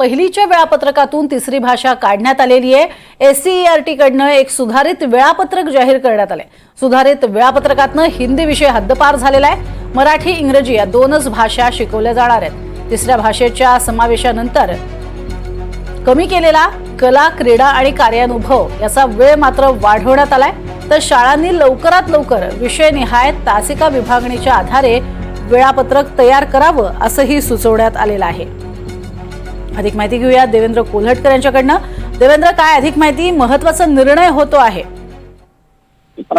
पहिलीच्या वेळापत्रकातून तिसरी भाषा काढण्यात आलेली आहे. एस सी आर टी कडनं एक सुधारित वेळापत्रक जाहीर करण्यात आलंय. सुधारित वेळापत्रकातनं हिंदी विषय हद्दपार झालेला आहे. मराठी इंग्रजी या दोनच भाषा शिकवल्या जाणार आहेत. तिसऱ्या भाषेच्या समावेशानंतर कमी केलेला कला क्रीडा आणि कार्यानुभव याचा वेळ मात्र वाढवण्यात आलाय. तर शाळांनी लवकरात लवकर विषयनिहाय तासिका विभागणीच्या आधारे वेळापत्रक तयार करावं असंही सुचवण्यात आलेलं आहे. अधिक माहिती घेऊया देवेंद्र कोल्हटकर यांच्याकडनं. देवेंद्र काय अधिक माहिती? महत्त्वाचा निर्णय होतो आहे.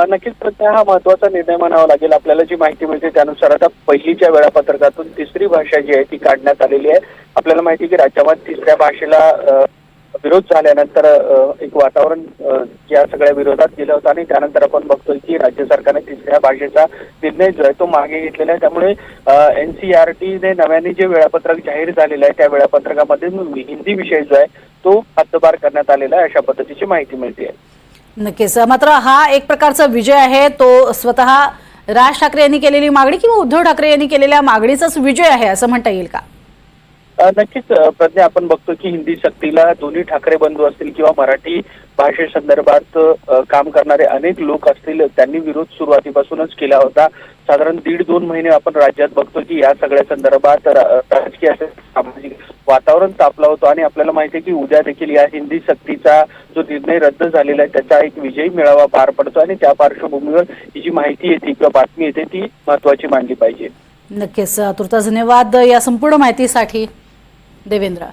नक्कीच प्रत्यय हा महत्त्वाचा निर्णय म्हणावा लागेल. आपल्याला जी माहिती मिळते त्यानुसार आता पहिलीच्या वेळापत्रकातून तिसरी भाषा जी आहे ती काढण्यात आलेली आहे. आपल्याला माहिती की राज्यामध्ये तिसऱ्या भाषेला विरोध झाल्यानंतर एक वातावरण या सगळ्या विरोधात गेलं होतं आणि त्यानंतर आपण बघतोय की राज्य सरकारने तिसऱ्या भाषेचा निर्णय जो आहे तो मागे घेतलेला आहे. त्यामुळे एनसीआरटीने नव्याने जे वेळापत्रक जाहीर झालेलं आहे त्या वेळापत्रकामध्ये हिंदी विषय जो आहे तो हद्दपार करण्यात आलेला आहे अशा पद्धतीची माहिती मिळते. नक्कीच. मात्र हा एक प्रकारचा विजय आहे. तो स्वतः राज ठाकरे यांनी केलेली मागणी किंवा उद्धव ठाकरे यांनी केलेल्या मागणीचाच विजय आहे असं म्हणता येईल का? नक्कीच प्रज्ञा आपण बघतो की हिंदी सक्तीला दोन्ही ठाकरे बंधू असतील किंवा मराठी भाषेसंदर्भात संदर्भात काम करणारे अनेक लोक असतील त्यांनी विरोध सुरुवातीपासूनच केला होता. साधारण दीड दोन महिने आपण राज्यात बघतो की या सगळ्या संदर्भात राजकीय असेल सामाजिक वातावरण तापला होतं आणि आपल्याला माहिती आहे की उद्या देखील या हिंदी सक्तीचा जो निर्णय रद्द झालेला आहे त्याचा एक विजयी मेळावा पार पडतो आणि त्या पार्श्वभूमीवर ही जी माहिती येते किंवा बातमी येते ती महत्वाची मानली पाहिजे. नक्कीच आतुरता धन्यवाद या संपूर्ण माहितीसाठी. देवेंद्र